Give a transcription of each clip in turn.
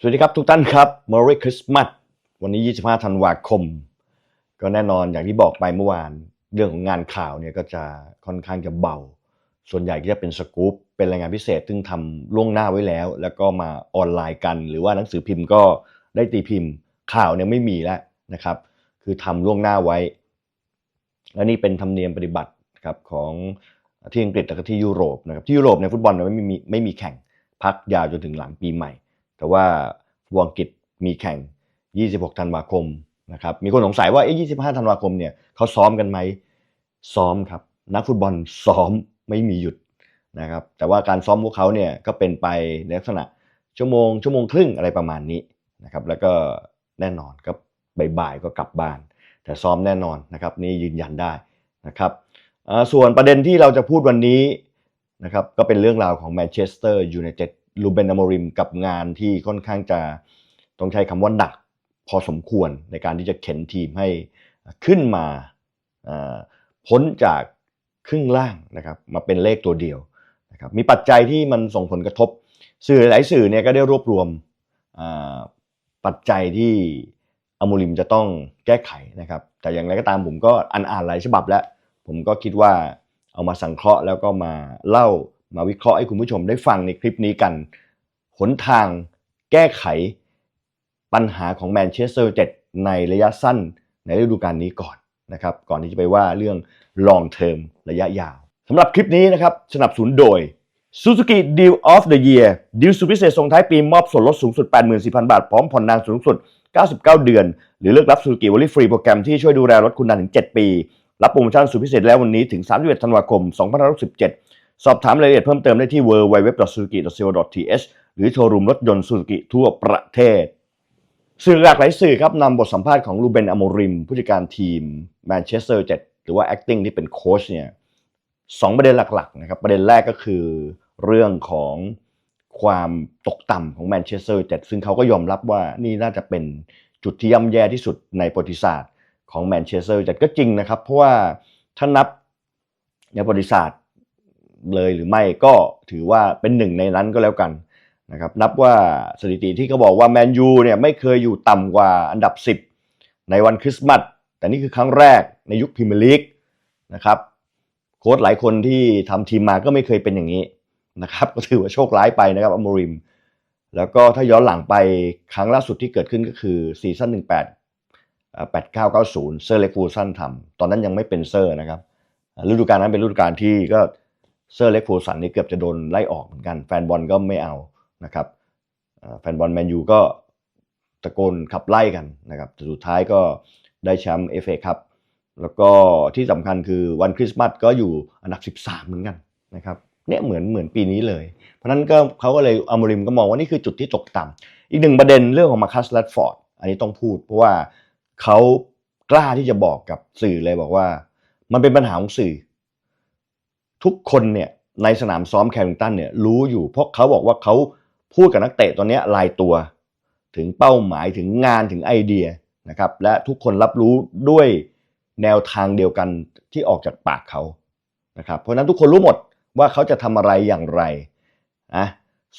สวัสดีครับทุกท่านครับ Merry Christmas วันนี้ 25 ธันวาคม ก็แน่นอนอย่างที่บอกไปเมื่อวาน เรื่องของงานข่าวเนี่ยก็จะค่อนข้างจะเบา ส่วนใหญ่ก็จะเป็นสกู๊ปเป็นรายงานพิเศษซึ่งทำล่วงหน้าไว้แล้ว แล้วก็มาออนไลน์กัน หรือว่าหนังสือพิมพ์ก็ได้ตีพิมพ์ข่าวเนี่ยไม่มีแล้วนะครับ คือทำล่วงหน้าไว้ และนี่เป็นธรรมเนียมปฏิบัติครับของที่อังกฤษและก็ที่ยุโรปนะครับที่ยุโรปในฟุตบอลไม่มีไม่มีแข่งพักยาวจนถึงหลังปีใหม่ แต่ว่าฟุตบอลอังกฤษมีแข่ง 26 ธันวาคมนะครับ มีคนสงสัยว่าเอ๊ะ25 ธันวาคมเนี่ยเขาซ้อมกันไหม ซ้อมครับ นักฟุตบอลซ้อมไม่มีหยุดนะครับ แต่ว่าการซ้อมพวกเขาเนี่ยก็เป็นไปในลักษณะชั่วโมงชั่วโมงครึ่งอะไรประมาณนี้นะครับ แล้วก็แน่นอนก็บ่ายๆก็กลับบ้าน แต่ซ้อมแน่นอนนะครับ นี่ยืนยันได้นะครับส่วนประเด็นที่เราจะพูดวันนี้นะครับก็เป็นเรื่องราวของแมนเชสเตอร์ยูไนเต็ด ลูเบนอมริมกับงานที่ค่อนข้างจะต้องใช้คำว่าหนักพอสมควรในการที่จะเข็นทีมให้ขึ้นมาพ้นจากครึ่งล่างนะครับมาเป็นเลขตัวเดียวนะครับมีปัจจัยที่มันส่งผลกระทบ สื่อหลายสื่อเนี่ยก็ได้รวบรวมปัจจัยที่อโมริมจะต้องแก้ไขนะครับ แต่อย่างไรก็ตามผมก็อ่านอ่านหลายฉบับแล้ว ผมก็คิดว่าเอามาสังเคราะห์แล้วก็มาเล่า มาวิเคราะห์ให้คุณผู้ชมได้ฟังในคลิปนี้กันหนทางแก้ไขปัญหาของแมนเชสเตอร์เจ็ในระยะสั้นในฤดูกาลนี้ก่อนนะครับ ก่อนที่จะไปว่าเรื่อง long term ระยะยาวสำหรับคลิปนี้นะครับ สนับสนุนโดย Suzuki Deal of the Year ดีลสุดพิเศษส่งท้ายปีมอบส่วนลดสูงสุด 84,000 บาท พร้อมผ่อนนานสูงสุด 99 เดือน หรือเลือกรับ Suzuki w a l l y Free โปรแกรมที่ช่วยดูแลรถคุณนานถึง 7 ปี รับโปรโมชั่นสุดพิเศษแล้ววันนี้ถึง 31 ธันวาคม 2567 สอบถามรายละเอียดเพิ่มเติมได้ที่ www.suzuki.co.th หรือโชว์รูมรถยนต์ Suzuki ทั่วประเทศ สื่อหลากหลายสื่อครับนำบทสัมภาษณ์ของลูเบนอโมริม ผู้จัดการทีมแมนเชสเตอร์เจ็ดหรือว่า acting ที่เป็นโค้ชเนี่ยสองประเด็นหลักๆนะครับประเด็นแรกก็คือเรื่องของความตกต่ำของแมนเชสเตอร์เจ็ดซึ่งเขาก็ยอมรับว่านี่น่าจะเป็นจุดที่ย่ำแย่ที่สุดในประวัติศาสตร์ของแมนเชสเตอร์เจ็ดก็จริงนะครับ เพราะว่าถ้านับในประวัติศาสตร์ เลยหรือไม่ก็ถือว่าเป็นหนึ่งในนั้นก็แล้วกันนะครับนับว่าสถิติที่เขาบอกว่าแมนยูเนี่ยไม่เคยอยู่ต่ำกว่าอันดับ 10 ในวันคริสต์มาสแต่นี่คือครั้งแรกในยุคพรีเมียร์ลีกนะครับโค้ชหลายคนที่ทำทีมมาก็ไม่เคยเป็นอย่างนี้นะครับก็ถือว่าโชคร้ายไปนะครับอมริม แล้วก็ถ้าย้อนหลังไปครั้งล่าสุดที่เกิดขึ้นก็คือซีซั่น18อ่า8990 เซอร์เล็กฟูลสันทำตอนนั้นยังไม่เป็นเซอร์นะครับฤดูกาลนั้นเป็นฤดูกาลที่ก็ เซอร์เล็กฟูสันนี่เกือบจะโดนไล่ออกเหมือนกัน แฟนบอลก็ไม่เอานะครับแฟนบอลแมนยูก็ตะโกนขับไล่กันนะครับแต่สุดท้ายก็ได้แชมป์เอฟเอครับ แล้วก็ที่สำคัญคือวันคริสต์มาสก็อยู่อันดับ 13 เหมือนกันนะครับเนี่ยเหมือนเหมือนปีนี้เลย เพราะฉะนั้นก็เขาก็เลยอามริมก็มองว่านี่คือจุดที่ตกต่ำอีกหนึ่งประเด็นเรื่องของมาคัสแรดฟอร์ดอันนี้ต้องพูด เพราะว่าเขากล้าที่จะบอกกับสื่อเลยบอกว่า มันเป็นปัญหาของสื่อ ทุกคนเนี่ยในสนามซ้อมแคริงตันเนี่ยรู้อยู่เพราะเขาบอกว่าเขาพูดกับนักเตะตอนเนี้ยรายตัว ถึงเป้าหมายถึงงานถึงไอเดียนะครับและทุกคนรับรู้ด้วยแนวทางเดียวกันที่ออกจากปากเขานะครับเพราะนั้นทุกคนรู้หมดว่าเขาจะทำอะไรอย่างไรนะ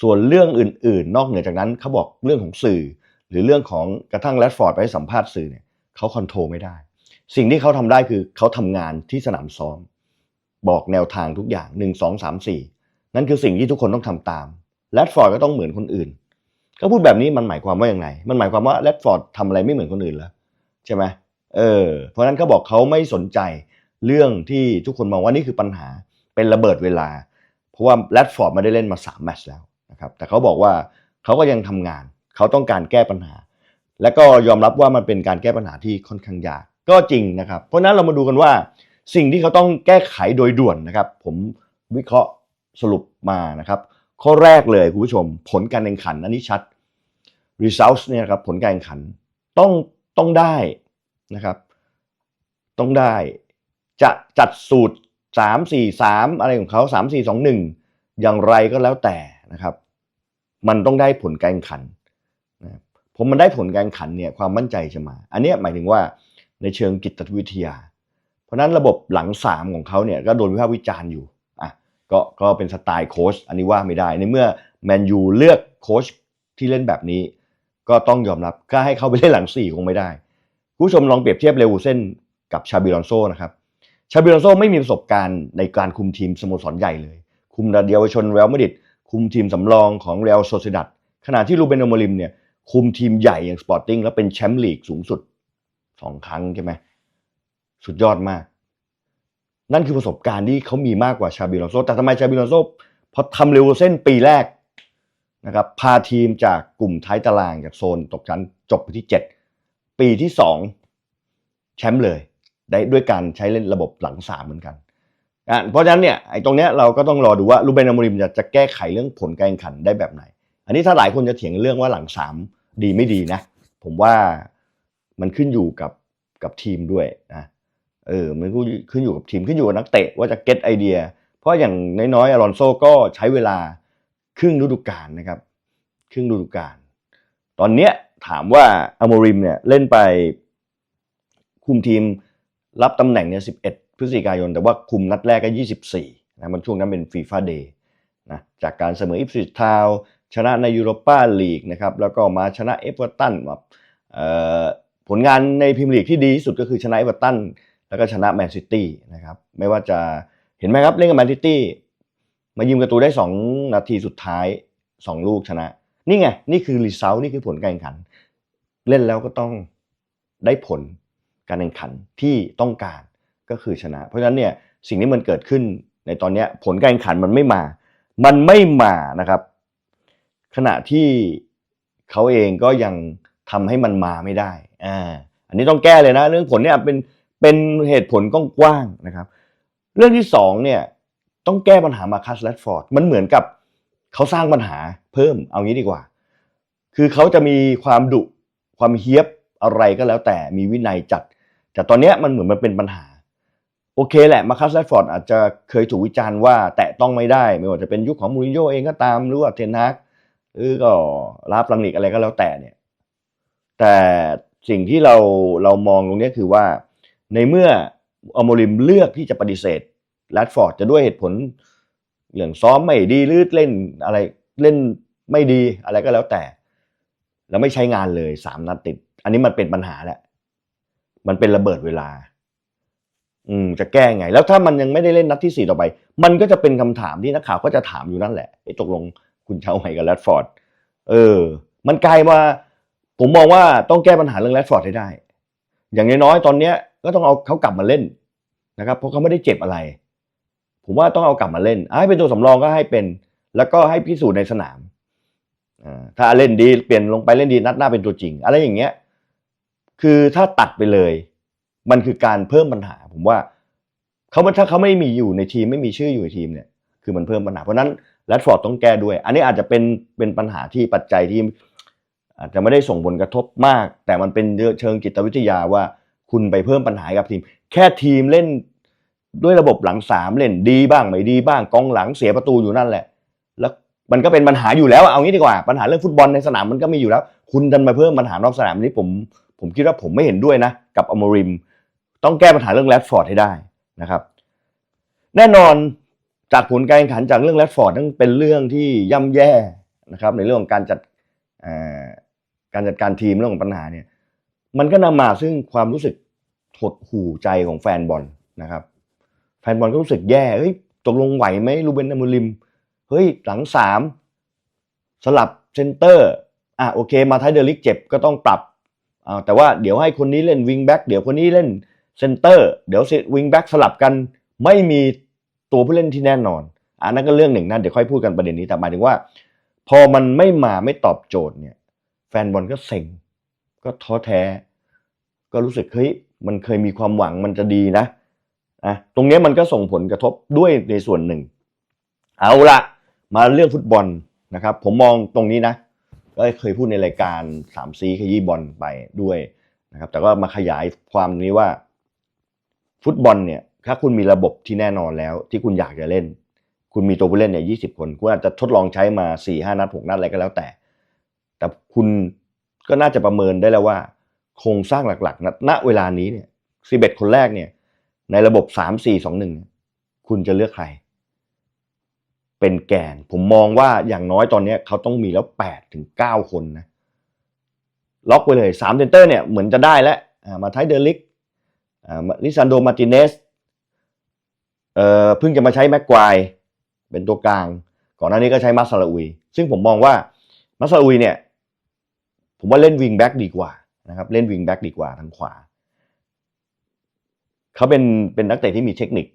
ส่วนเรื่องอื่นๆ นอกเหนือจากนั้นเขาบอกเรื่องของสื่อ หรือเรื่องของกระทั่งแรดฟอร์ดไปสัมภาษณ์สื่อเนี่ยเขาคอนโทรลไม่ได้ สิ่งที่เขาทำได้คือเขาทำงานที่สนามซ้อม บอกแนวทางทุกอย่าง 1 2 3 4 นั่นคือสิ่งที่ทุกคนต้องทำตามแรดฟอร์ดก็ต้องเหมือนคนอื่น ก็พูดแบบนี้มันหมายความว่าอย่างไงมันหมายความว่าแรดฟอร์ดทำอะไรไม่เหมือนคนอื่นแล้วใช่ไหมเออเพราะนั้นเขาบอกเขาไม่สนใจเรื่องที่ทุกคนมองว่านี่คือปัญหาเป็นระเบิดเวลา เพราะว่าแรดฟอร์ดไม่ได้เล่นมา3แมตช์แล้วนะครับแต่เขาบอกว่าเขาก็ยังทำงาน เขาต้องการแก้ปัญหา และก็ยอมรับว่ามันเป็นการแก้ปัญหาที่ค่อนข้างยากก็จริงนะครับ เพราะนั้นเรามาดูกันว่า สิ่งที่เขาต้องแก้ไขโดยด่วนนะครับ ผมวิเคราะห์สรุปมานะครับ ข้อแรกเลยคุณผู้ชม ผลการแข่งขันอันนี้ชัด results เนี่ยครับผลการแข่งขันต้องต้องได้นะครับ ต้องได้ จะจัดสูตร 3 4 3 อะไรของเขา 3 4 2 1 อย่างไรก็แล้วแต่นะครับ มันต้องได้ผลการแข่งขันนะผมมันได้ผลการแข่งขันเนี่ยความมั่นใจจะมา อันนี้หมายถึงว่าในเชิงจิตวิทยา เพราะนั้นระบบหลังสามของเขาเนี่ยก็โดนวิพากษ์วิจารณ์อยู่อะก็ก็เป็นสไตล์โค้ชอันนี้ว่าไม่ได้ในเมื่อแมนยูเลือกโค้ชที่เล่นแบบนี้ ก็ต้องยอมรับก็ให้เขาไปเล่นหลังสี่คงไม่ได้ ผู้ชมลองเปรียบเทียบเลวูเซ่นกับชาบิลอนโซนะครับชาบิลอนโซไม่มีประสบการณ์ในการคุมทีมสโมสรใหญ่เลย คุมระเยาวชนเรอัลมาดริดคุมทีมสำรองของเรอัลโซซิดัดขณะที่รูเบนอมริมเนี่ยคุมทีมใหญ่อย่างสปอร์ติ้งแล้วเป็นแชมป์ลีกสูงสุดสองครั้งใช่ไหม สุดยอดมาก นั่นคือประสบการณ์ที่เขามีมากกว่าชาบิลอนโซแต่ทำไมชาบิลอนโซพอทำเร็วเส้นปีแรกนะครับพาทีมจากกลุ่มท้ายตารางจากโซนตกชั้นจบไปที่ 7 ปีที่ 2 แชมป์เลยได้ด้วยการใช้เล่นระบบหลังสามเหมือนกันอะเพราะฉะนั้นเนี่ยไอ้ตรงเนี้ยเราก็ต้องรอดูว่าลูเบนอมริมจะจะแก้ไขเรื่องผลการแข่งขันได้แบบไหน อันนี้ถ้าหลายคนจะเถียงเรื่องว่าหลังสามดีไม่ดีนะ ผมว่ามันขึ้นอยู่กับกับทีมด้วยนะ เออมันขึ้นอยู่กับทีมขึ้นอยู่กับนักเตะว่าจะเก็ตไอเดีย เพราะอย่างน้อยๆอลอนโซก็ใช้เวลาครึ่งฤดูกาลนะครับ ครึ่งฤดูกาลตอนเนี้ยถามว่าอโมริมเนี่ยเล่นไปคุมทีมรับตำแหน่งเนี่ย11 พฤศจิกายน แต่ว่าคุมนัดแรกก็ 24นะมันช่วงนั้นเป็นฟีฟ่าเดย์นะจากการเสมออิฟซิทาวชนะในยูโรปาลีกนะครับแล้วก็มาชนะเอฟเวอร์ตันแบบผลงานในพรีเมียร์ลีกที่ดีที่สุดก็คือชนะเอฟเวอร์ตัน แล้วก็ชนะแมนซิตี้นะครับไม่ว่าจะเห็นไหมครับเล่นกับแมนซิตี้มายิงประตูได้ 2 นาทีสุดท้าย 2 ลูกชนะ นี่ไง นี่คือรีเซลนี่คือผลการแข่งขัน เล่นแล้วก็ต้องได้ผลการแข่งขันที่ต้องการก็คือชนะ เพราะฉะนั้นเนี่ยสิ่งที่มันเกิดขึ้นในตอนนี้ผลการแข่งขันมันไม่มา มันไม่มานะครับ ขณะที่เขาเองก็ยังทำให้มันมาไม่ได้อ่าอันนี้ต้องแก้เลยนะ เรื่องผลเนี่ยเป็น เป็นเหตุผลกว้างๆนะครับ เรื่องที่สองเนี่ยต้องแก้ปัญหามาคัสแรดฟอร์ดมันเหมือนกับเขาสร้างปัญหาเพิ่มเอางี้ดีกว่า คือเขาจะมีความดุความเฮี้ยบอะไรก็แล้วแต่มีวินัยจัด แต่ตอนนี้มันเหมือนมันเป็นปัญหา โอเคแหละมาคัสแรดฟอร์ดอาจจะเคยถูกวิจารณ์ว่าแตะต้องไม่ได้ ไม่ว่าจะเป็นยุคของมูรินโญ่เองก็ตามหรือว่าเทนฮากหรือก็ลาฟลังนิกอะไรก็แล้วแต่เนี่ยแต่สิ่งที่เราเรามองตรงนี้คือว่า ในเมื่ออโมริมเลือกที่จะปฏิเสธแรดฟอร์ดจะด้วยเหตุผลเรื่องซ้อมไม่ดีหรือเล่นอะไรเล่นไม่ดีอะไรก็แล้วแต่ แล้วไม่ใช้งานเลยสามนัดติด อันนี้มันเป็นปัญหาแล้วมันเป็นระเบิดเวลา อืม จะแก้ไง แล้วถ้ามันยังไม่ได้เล่นนัดที่สี่ต่อไป มันก็จะเป็นคำถามที่นักข่าวก็จะถามอยู่นั่นแหละไอ้ตกลงคุณเชาไหกับแรดฟอร์ดเออ มันกลายมา ผมมองว่าต้องแก้ปัญหาเรื่องแรดฟอร์ดให้ได้ อย่างน้อยๆตอนเนี้ย ก็ต้องเอาเขากลับมาเล่นนะครับ เพราะเขาไม่ได้เจ็บอะไร ผมว่าต้องเอากลับมาเล่น ให้เป็นตัวสำรองก็ให้เป็น แล้วก็ให้พิสูจน์ในสนามถ้าเล่นดีเปลี่ยนลงไปเล่นดีนัดหน้าเป็นตัวจริง อะไรอย่างเงี้ย คือถ้าตัดไปเลย มันคือการเพิ่มปัญหา ผมว่าเขาถ้าเขาไม่มีอยู่ในทีมไม่มีชื่ออยู่ในทีมเนี่ย คือมันเพิ่มปัญหา เพราะนั้นแรดฟอร์ดต้องแก้ด้วย อันนี้อาจจะเป็นเป็นปัญหาที่ปัจจัยที่อาจจะไม่ได้ส่งผลกระทบมาก แต่มันเป็นเชิงจิตวิทยาว่า คุณไปเพิ่มปัญหากับทีม แค่ทีมเล่นด้วยระบบหลังสามเล่นดีบ้างไม่ดีบ้างกองหลังเสียประตูอยู่นั่นแหละ แล้วมันก็เป็นปัญหาอยู่แล้วเอางี้ดีกว่าปัญหาเรื่องฟุตบอลในสนามมันก็มีอยู่แล้ว คุณดันมาเพิ่มปัญหานอกสนามนี้ผม ผมคิดว่าผมไม่เห็นด้วยนะ กับอมริม ต้องแก้ปัญหาเรื่องแรดฟอร์ดให้ได้นะครับ แน่นอนจากผลการแข่งขันจากเรื่องแรดฟอร์ดนั้นเป็นเรื่องที่ย่ำแย่นะครับ ในเรื่องของการจัดการจัดการทีมเรื่องของปัญหาเนี่ย มันก็นำมาซึ่งความรู้สึกหดหู่ใจของแฟนบอลนะครับ แฟนบอลก็รู้สึกแย่เฮ้ยตกลงไหวไหมลูเบนอมูลิมเฮ้ยหลังสามสลับเซนเตอร์อะโอเค มาท้ายเดลิกเจ็บก็ต้องปรับอ่าแต่ว่าเดี๋ยวให้คนนี้เล่นวิงแบ็กเดี๋ยวคนนี้เล่นเซนเตอร์เดี๋ยววิงแบ็กสลับกันไม่มีตัวผู้เล่นที่แน่นอนอันนั้นก็เรื่องหนึ่งนะเดี๋ยวค่อยพูดกันประเด็นนี้แต่หมายถึงว่า พอมันไม่มาไม่ตอบโจทย์เนี่ย แฟนบอลก็เซ็ง ก็ท้อแท้ ก็รู้สึกเฮ้ยมันเคยมีความหวังมันจะดีนะนะตรงนี้มันก็ส่งผลกระทบด้วยในส่วนหนึ่ง เอาละมาเรื่องฟุตบอลนะครับ ผมมองตรงนี้นะ ก็เคยพูดในรายการสามซีขยี้บอลไปด้วยนะครับ แต่ก็มาขยายความนี้ว่า ฟุตบอลเนี่ยถ้าคุณมีระบบที่แน่นอนแล้ว ที่คุณอยากจะเล่น คุณมีตัวผู้เล่นเนี่ยยี่สิบคน คุณอาจจะทดลองใช้มาสี่ห้านัดหกนัดอะไรก็แล้วแต่ แต่คุณ ก็น่าจะประเมินได้แล้วว่า โครงสร้างหลักๆ ณ เวลานี้เนี่ยสิบเอ็ดคนแรกเนี่ย ในระบบสามสี่สองหนึ่งคุณจะเลือกใคร เป็นแกน ผมมองว่าอย่างน้อยตอนนี้เขาต้องมีแล้วแปดถึงเก้าคนนะ ล็อกไปเลยสามเซนเตอร์เนี่ยเหมือนจะได้แล้วมาไทเดลิกอ่าลิซันโดมาติเนสเอ่อเพิ่งจะมาใช้แม็กควายเป็นตัวกลาง ก่อนหน้านี้ก็ใช้มาซาลาอุย ซึ่งผมมองว่ามาซาลาอุยเนี่ย ผมว่าเล่นวิงแบ็กดีกว่านะครับเล่นวิงแบ็กดีกว่าทางขวา เขาเป็นเป็นนักเตะที่มีเทคนิค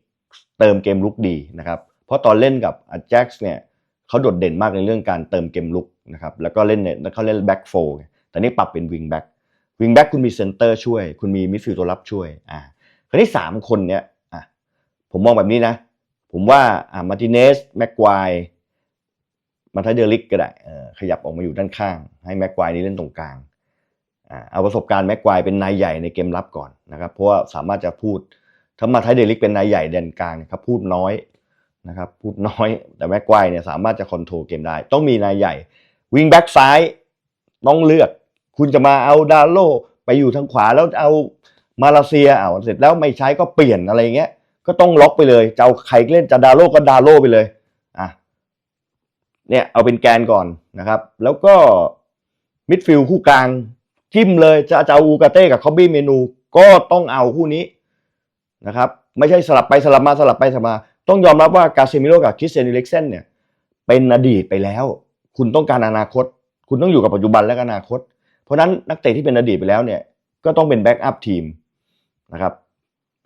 เติมเกมลุกดีนะครับ เพราะตอนเล่นกับอาแจ็กซ์เนี่ยเขาโดดเด่นมากในเรื่องการเติมเกมลุกนะครับแล้วก็เล่นเนี่ยเขาเล่นแบ็กโฟแต่นี่ปรับเป็นวิงแบ็กวิงแบ็กคุณมีเซนเตอร์ช่วย คุณมีมิดฟิลด์ตัวรับช่วยอ่าคราวนี้สามคนเนี่ยอะผมมองแบบนี้นะ ผมว่าอ่ามาติเนสแม็กควาย มาไทเดอริกก็ได้ขยับออกมาอยู่ด้านข้าง ให้แม็กควายนี่เล่นตรงกลางเอาประสบการณ์แม็กควายเป็นนายใหญ่ในเกมรับก่อนนะครับ เพราะว่าสามารถจะพูดถ้ามาไทยเดลิกเป็นนายใหญ่แดนกลางเนี่ยครับพูดน้อยนะครับพูดน้อยแต่แม็กควายเนี่ยสามารถจะคอนโทรลเกมได้ ต้องมีนายใหญ่วิงแบ็กซ้ายต้องเลือก คุณจะมาเอาดาโลไปอยู่ทางขวาแล้วเอามาเลเซียเอาเสร็จแล้วไม่ใช้ก็เปลี่ยนอะไรเงี้ยก็ต้องล็อกไปเลยจะเอาใครเล่นจะดาโลก็ดาโลไปเลย เนี่ยเอาเป็นแกนก่อนนะครับ แล้วก็มิดฟิลด์คู่กลางจิ้มเลยจะจะเอาอูกาเต้กับคอบบี้เมนู ก็ต้องเอาคู่นี้นะครับ ไม่ใช่สลับไปสลับมาสลับไปสลับมา ต้องยอมรับว่ากาเซมิโลกับคริสเตียนอิเล็กเซนเนี่ยเป็นอดีตไปแล้ว คุณต้องการอนาคต คุณต้องอยู่กับปัจจุบันและอนาคต เพราะนั้นนักเตะที่เป็นอดีตไปแล้วเนี่ยก็ต้องเป็นแบ็กอัพทีมนะครับ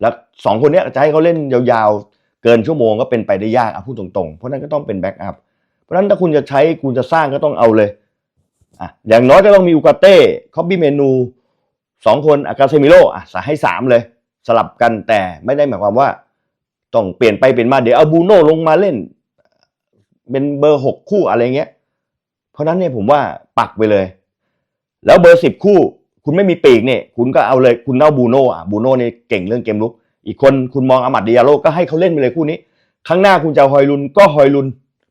แล้วสองคนนี้จะให้เขาเล่นยาวๆ เกินชั่วโมงก็เป็นไปได้ยากอะพูดตรงๆ เพราะนั้นก็ต้องเป็นแบ็กอัพ เพราะฉะนั้นถ้าคุณจะใช้คุณจะสร้างก็ต้องเอาเลยอะอย่างน้อยก็ต้องมีอูกาเต้คอบบี้เมนูสองคนอากาเซมิโลอะสให้สามเลย สลับกันแต่ไม่ได้หมายความว่า ต้องเปลี่ยนไปเปลี่ยนมาเดี๋ยวเอาบูโน่ลงมาเล่น เป็นเบอร์หกคู่อะไรเงี้ย เพราะนั้นเนี่ยผมว่าปักไปเลย แล้วเบอร์สิบคู่ คุณไม่มีปีกเนี่ยคุณก็เอาเลยคุณเอาบูโน่อะบูโน่เนี่ยเก่งเรื่องเกมลุก อีกคนคุณมองอามัดดิยาโลก็ให้เขาเล่นไปเลยคู่นี้ ข้างหน้าคุณจะเอาฮอยลุนก็ฮอยลุน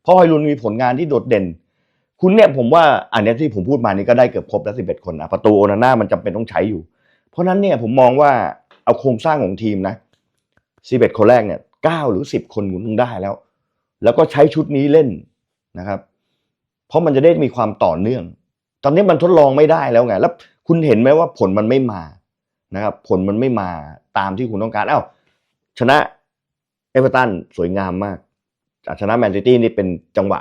ราะฮอยลุนมีผลงานที่โดดเด่น คุณเนี่ยผมว่าอันนี้ที่ผมพูดมานี่ก็ได้เกือบครบแล้วสิบเอ็ดคนนะประตูโอนาน่ามันจำเป็นต้องใช้อยู่ เพราะฉะนั้นเนี่ยผมมองว่าเอาโครงสร้างของทีมนะสิบเอ็ดคนแรกเนี่ยเก้าหรือสิบคนคุณต้องได้แล้ว แล้วก็ใช้ชุดนี้เล่นนะครับ เพราะมันจะได้มีความต่อเนื่อง ตอนนี้มันทดลองไม่ได้แล้วไงแล้วคุณเห็นไหมว่าผลมันไม่มานะครับ ผลมันไม่มาตามที่คุณต้องการอ้าวชนะเอเวอร์ตันสวยงามมาก ชนะแมนซิตี้นี่เป็นจังหวะ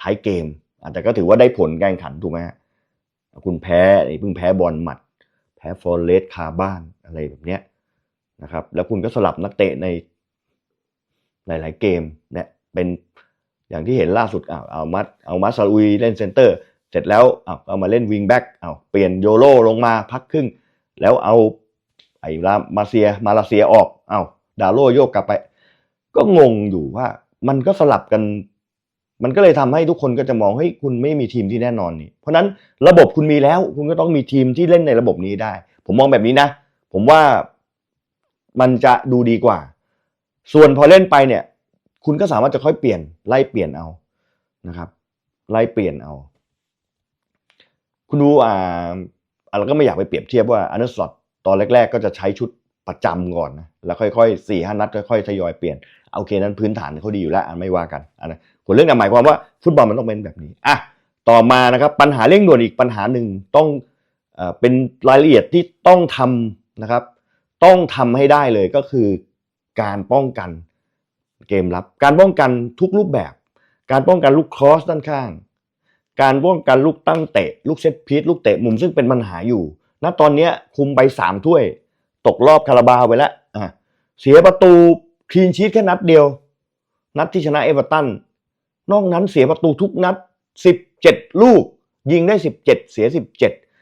ท้ายเกมอะแต่ก็ถือว่าได้ผลการแข่งขันถูกไหมฮะคุณแพ้เพิ่งแพ้บอลหมัด แพ้ฟอร์เรสคาบ้านอะไรแบบเนี้ยนะครับแล้วคุณก็สลับนักเตะในหลาย ๆ เกมเนี่ยเป็นอย่างที่เห็นล่าสุดเอาเอามัดเอามัดซาอุยเล่นเซนเตอร์ เสร็จแล้วเอาเอามาเล่นวิงแบ็กเอาเปลี่ยนโยโรลงมาพักครึ่ง แล้วเอาไอ้ลามาเซียมาลาเซียออกเอาดาโลโยกกลับไป ก็งงอยู่ว่า มันก็สลับกัน มันก็เลยทำให้ทุกคนก็จะมองเฮ้ยคุณไม่มีทีมที่แน่นอนนี่ เพราะนั้นระบบคุณมีแล้ว คุณก็ต้องมีทีมที่เล่นในระบบนี้ได้ ผมมองแบบนี้นะ ผมว่ามันจะดูดีกว่า ส่วนพอเล่นไปเนี่ย คุณก็สามารถจะค่อยเปลี่ยนไล่เปลี่ยนเอานะครับ ไล่เปลี่ยนเอา คุณดูอ่าเราก็ไม่อยากไปเปรียบเทียบว่าอันเดอร์สลอตตอนแรก ๆ ก็จะใช้ชุด ประจำก่อนนะแล้วค่อยๆสี่ห้านัดค่อยๆทยอยเปลี่ยนโอเคนั้นพื้นฐานเขาดีอยู่แล้วอะไม่ว่ากันอันนั้นส่วนเรื่องนั้หมายความว่าฟุตบอลมันต้องเป็นแบบนี้อะต่อมานะครับปัญหาเร่งด่วนอีกปัญหาหนึ่งต้องเป็นรายละเอียดที่ต้องทำนะครับ ต้องทำให้ได้เลยก็คือการป้องกันเกมรับ การป้องกันทุกรูปแบบ การป้องกันลูกครอสด้านข้าง การป้องกันลูกตั้งเตะ ลูกเซตพีทลูกเตะมุมซึ่งเป็นปัญหาอยู่ณตอนนี้คุมไปสามถ้วย ตกรอบคาราบาวไปแล้วเสียประตูคลีนชีตแค่นัดเดียว นัดที่ชนะเอเวอร์ตันนอกนั้นเสียประตูทุกนัด 17 ลูก ยิงได้ 17 เสีย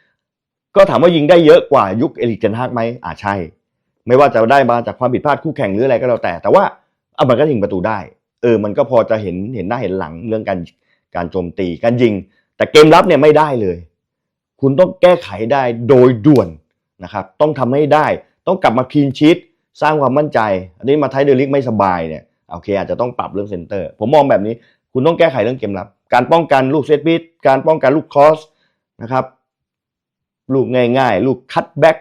17 ก็ถามว่ายิงได้เยอะกว่ายุคเอลิกเทนฮากไหมอ่าใช่ ไม่ว่าจะได้มาจากความผิดพลาดคู่แข่งหรืออะไรก็แล้วแต่ แต่ว่าเอามันก็ยิงประตูได้ เออ มันก็พอจะเห็นเห็นหน้าเห็นหลังเรื่องการการโจมตีการยิง แต่เกมรับเนี่ยไม่ได้เลย คุณต้องแก้ไขได้โดยด่วนนะครับ ต้องทำให้ได้ ต้องกลับมาคลีนชีตสร้างความมั่นใจ อันนี้มาไทยเดลิกไม่สบายเนี่ยโอเคอาจจะต้องปรับเรื่องเซนเตอร์ ผมมองแบบนี้ คุณต้องแก้ไขเรื่องเกมรับ การป้องกันลูกเซตพีทการป้องกันลูกคอสนะครับลูกง่ายๆ ลูกคัตแบ็ก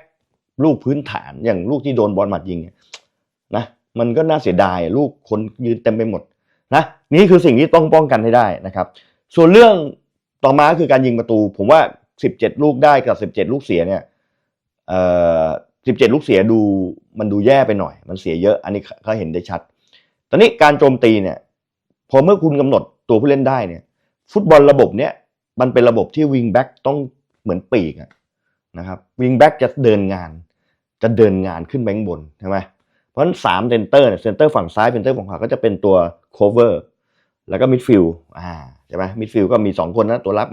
ลูกพื้นฐานอย่างลูกที่โดนบอลหมัดยิงนะมันก็น่าเสียดายลูกคนยืนเต็มไปหมดนะนี่คือสิ่งที่ต้องป้องกันให้ได้นะครับ ส่วนเรื่องต่อมาคือการยิงประตู ผมว่าสิบเจ็ดลูกได้กับสิบเจ็ดลูกเสียเนี่ยเออ สิบเจ็ดลูกเสียดูมันดูแย่ไปหน่อย มันเสียเยอะ อันนี้เขาเห็นได้ชัด ตอนนี้การโจมตีเนี่ย พอเมื่อคุณกำหนดตัวผู้เล่นได้เนี่ย ฟุตบอลระบบเนี้ยมันเป็นระบบที่วิงแบ็กต้องเหมือนปีกนะครับวิงแบ็กจะเดินงาน จะเดินงานขึ้นแบงบนใช่ไหมเพราะฉะนั้นสามเซนเตอร์เนี่ยเซนเตอร์ฝั่งซ้ายเซนเตอร์ฝั่งขวาก็จะเป็นตัวโคเวอร์แล้วก็มิดฟิลด์อ่าใช่ไหมมิดฟิลด์ก็มีสองคนนะตัวรับ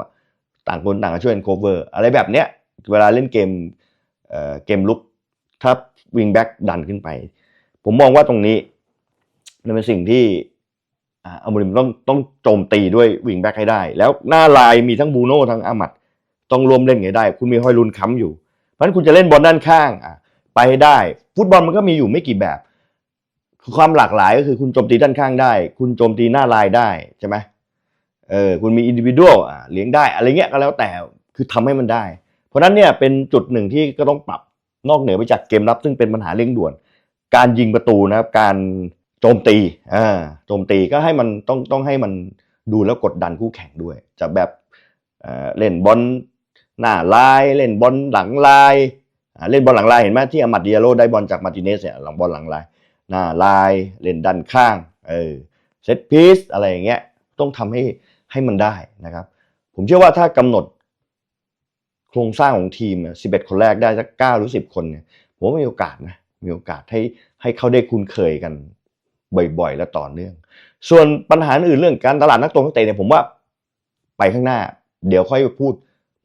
ต่างคนต่างช่วยกันโคเวอร์อะไรแบบเนี้ยเวลาเล่นเกมเกมลุก ถ้าวิงแบ็กดันขึ้นไป ผมมองว่าตรงนี้มันเป็นสิ่งที่อาอัมริมต้องต้องโจมตีด้วยวิงแบ็กให้ได้ แล้วหน้าลายมีทั้งบูโน่ทั้งอามัดต้องรวมเล่นให้ได้ คุณมีฮอยลุนค้ำอยู่ เพราะฉะนั้นคุณจะเล่นบอลด้านข้างอะไปให้ได้ ฟุตบอลมันก็มีอยู่ไม่กี่แบบความหลากหลายก็คือคุณโจมตีด้านข้างได้ คุณโจมตีหน้าลายได้ใช่ไหมเออคุณมีอินดิวิ u a l อะเลี้ยงได้ อะไรเงี้ยก็แล้วแต่คือทำให้มันได้ เพราะนั้นเนี่ยเป็นจุดหนึ่งที่ก็ต้องปรับ นอกเหนือไปจากเกมรับซึ่งเป็นปัญหาเร่งด่วน การยิงประตูนะครับ การโจมตีอ่าโจมตีก็ให้มันต้องต้องให้มันดูแล้วกดดันคู่แข่งด้วย จะแบบเล่นบอลหน้าลาย เล่นบอลหลังลายเล่นบอลหลังลายเห็นไหมที่อามัดเดิอาโลได้บอลจากมาติเนสเนี่ยหลังบอลหลังลาย หน้าลายเล่นด้านข้างเออเซตพีซอะไรอย่างเงี้ยต้องทำให้ให้มันได้นะครับ ผมเชื่อว่าถ้ากำหนด โครงสร้างของทีมสิบเอ็ดคนแรกได้สักเก้าหรือสิบคนเนี่ยผมว่ามีโอกาสนะมีโอกาสให้ให้เขาได้คุ้นเคยกันบ่อยๆ และต่อเนื่อง ส่วนปัญหาอื่นเรื่องการตลาดนักตรงนักเตะเนี่ยผมว่าไปข้างหน้า เดี๋ยวค่อยพูด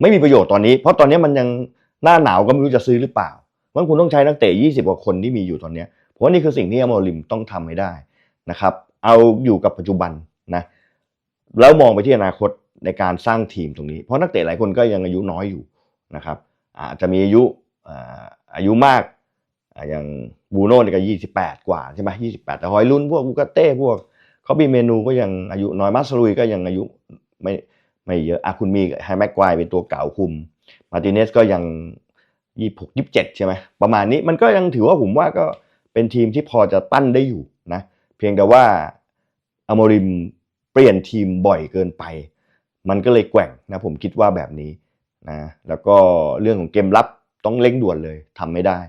ไม่มีประโยชน์ตอนนี้ เพราะตอนนี้มันยังหน้าหนาวก็ไม่รู้จะซื้อหรือเปล่าเพราะคุณต้องใช้นักเตะยี่สิบกว่าคนที่มีอยู่ตอนนี้ผมว่านี่คือสิ่งที่อโมริมต้องทำให้ได้นะครับ เอาอยู่กับปัจจุบันนะแล้วมองไปที่อนาคตในการสร้างทีมตรงนี้ เพราะนักเตะหลายคนก็ยังอายุน้อยอยู่ นะครับอาจจะมีอายุอายุมากอย่างบูโน่เนี่ยก็ยี่สิบแปดกว่าใช่ไหมยี่สิบแปดแต่หอยรุ่นพวกบูกาเต้พวกเขาบีเมนูก็ยังอายุน้อยมาสลุยก็ยังอายุไม่ไม่เยอะอะคุณมีไฮแม็กควายเป็นตัวเก่าคุม มาติเนสก็ยังยี่หกยี่เจ็ดใช่ไหมประมาณนี้มันก็ยังถือว่าผมว่าก็เป็นทีมที่พอจะปั้นได้อยู่นะ เพียงแต่ว่าอโมริมเปลี่ยนทีมบ่อยเกินไป มันก็เลยแกว่งนะผมคิดว่าแบบนี้ นะแล้วก็เรื่องของเกมรับต้องเร่งด่วนเลยทำไม่ได้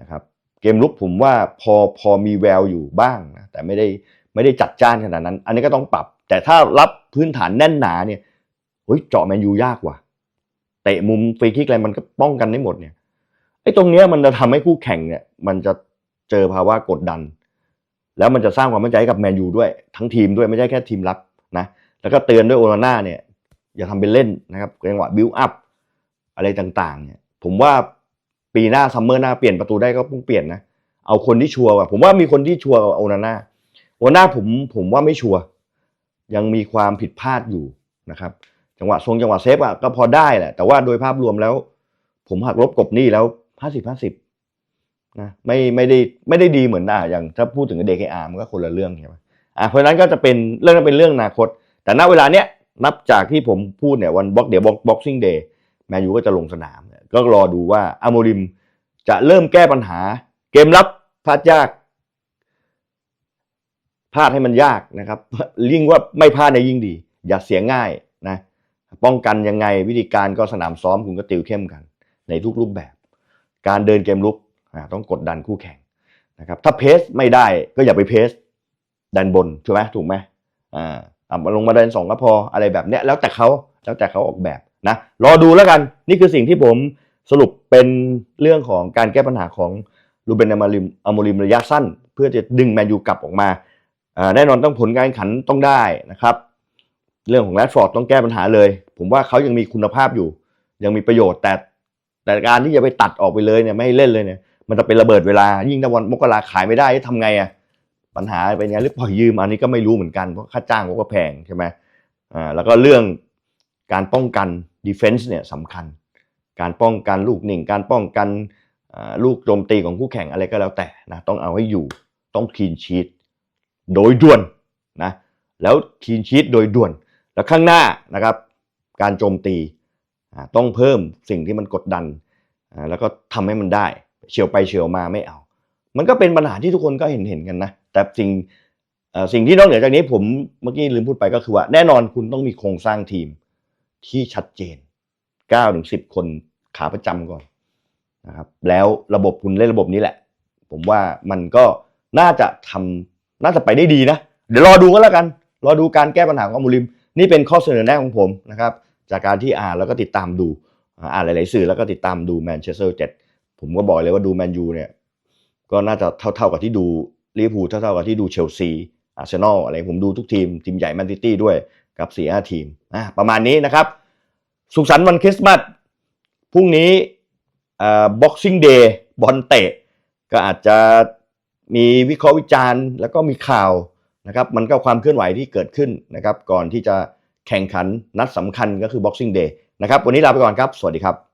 นะครับเกมลุกผมว่าพอพอมีแววอยู่บ้างนะแต่ไม่ได้ไม่ได้จัดจ้านขนาดนั้น อันนี้ก็ต้องปรับ แต่ถ้ารับพื้นฐานแน่นหนาเนี่ยเฮ้ยเจาะแมนยูยากว่ะเตะมุมฟรีคิกอะไรมันก็ป้องกันได้หมดเนี่ยไอ้ตรงเนี้ยมันจะทำให้คู่แข่งเนี่ยมันจะเจอภาวะกดดัน แล้วมันจะสร้างความมั่นใจให้กับแมนยูด้วยทั้งทีมด้วยไม่ใช่แค่ทีมรับนะแล้วก็เตือนด้วยโอนาน่าเนี่ย อย่าทำเป็นเล่นนะครับจังหวะบิวอัพอะไรต่างๆเนี่ยผมว่าปีหน้าซัมเมอร์หน้าเปลี่ยนประตูได้ก็ต้องเปลี่ยนนะเอาคนที่ชัวร์ว่ะผมว่ามีคนที่ชัวร์กว่าโอนาน่าโอนาน่าผมผมว่าไม่ชัวร์ยังมีความผิดพลาดอยู่นะครับ จังหวะทรงจังหวะเซฟอะก็พอได้แหละ แต่ว่าโดยภาพรวมแล้ว ผมหักลบกบหนี้แล้วห้าสิบห้าสิบนะไม่ไม่ได้ไม่ได้ดีเหมือนอะอย่างถ้าพูดถึงเด็กไออาร์มันก็คนละเรื่องใช่ไหมอะเพราะฉะนั้นก็จะเป็นเรื่องนั้นเป็นเรื่องอนาคต แต่ณเวลาเนี้ย นับจากที่ผมพูดเนี่ยวันบ็อกเดี๋ยวบ็อกซิ่งเดย์แมนยูก็จะลงสนาม ก็รอดูว่าอาโมริมจะเริ่มแก้ปัญหา เกมรับพลาดยากพลาดให้มันยากนะครับยิ่งว่าไม่พลาดในยิ่งดี อย่าเสียง่ายนะป้องกันยังไงวิธีการก็สนามซ้อมคุณก็ติวเข้มกัน ในทุกรูปแบบ การเดินเกมลุกต้องกดดันคู่แข่งนะครับถ้าเพสไม่ได้ก็อย่าไปเพสดันบนถูกไหมถูกไหมอ่า ลงมาเดินสองก็พออะไรแบบเนี้ยแล้วแต่เขาแล้วแต่เขาออกแบบนะรอดูแล้วกันนี่คือสิ่งที่ผมสรุปเป็นเรื่องของการแก้ปัญหาของรูเบนอามาริมอาโมริมระยะสั้น เพื่อจะดึงแมนยูกลับออกมาแน่นอนต้องผลการแข่งขันต้องได้นะครับ เรื่องของแรดฟอร์ดต้องแก้ปัญหาเลย ผมว่าเขายังมีคุณภาพอยู่ ยังมีประโยชน์แต่แต่การที่จะไปตัดออกไปเลยเนี่ยไม่เล่นเลยเนี่ยมันจะเป็นระเบิดเวลายิ่งถ้าวันมกราขายไม่ได้จะทำไงอะ ปัญหาเป็นไงหรือปล่อยยืมอันนี้ก็ไม่รู้เหมือนกันเพราะค่าจ้างเขาก็แพงใช่ไหมอ่าแล้วก็เรื่องการป้องกันดีเฟนส์เนี่ยสำคัญ การป้องกันลูกหนิ่ง การป้องกันลูกโจมตีของคู่แข่งอะไรก็แล้วแต่นะต้องเอาให้อยู่ต้องคีนชีตโดยด่วนนะแล้วคีนชีตโดยด่วน แล้วข้างหน้านะครับ การโจมตีต้องเพิ่มสิ่งที่มันกดดัน แล้วก็ทำให้มันได้ เฉียวไปเฉียวมาไม่เอา มันก็เป็นปัญหาที่ทุกคนก็เห็นเห็นกันนะแต่สิ่งสิ่งที่นอกเหนือจากนี้ผมเมื่อกี้ลืมพูดไปก็คือว่า แน่นอนคุณต้องมีโครงสร้างทีมที่ชัดเจน9ถึง10 คนขาประจำก่อนนะครับ แล้วระบบคุณเล่นระบบนี้แหละ ผมว่ามันก็น่าจะทำน่าจะไปได้ดีนะ เดี๋ยวรอดูกันแล้วกัน รอดูการแก้ปัญหาของมูลิม นี่เป็นข้อเสนอแนะของผมนะครับ จากการที่อ่านแล้วก็ติดตามดู อ่าอ่านหลาย ๆ สื่อแล้วก็ติดตามดูแมนเชสเตอร์เจ็ดผมก็บอกเลยว่าดูแมนยูเนี่ย ก็น่าจะเท่าๆกับที่ดูลิเวอร์พูลเท่าๆกับที่ดูเชลซีอาร์เซนอลอะไรผมดูทุกทีม ทีมใหญ่แมนซิตี้ด้วยกับสี่ห้าทีมอะประมาณนี้นะครับ สุขสันต์วันคริสต์มาสพรุ่งนี้อ่า boxing day บอลเตะ ก็อาจจะมีวิเคราะห์วิจารณ์ แล้วก็มีข่าวนะครับ มันก็ความเคลื่อนไหวที่เกิดขึ้นนะครับ ก่อนที่จะแข่งขันนัดสำคัญก็คือ boxing day นะครับ วันนี้ลาไปก่อนครับ สวัสดีครับ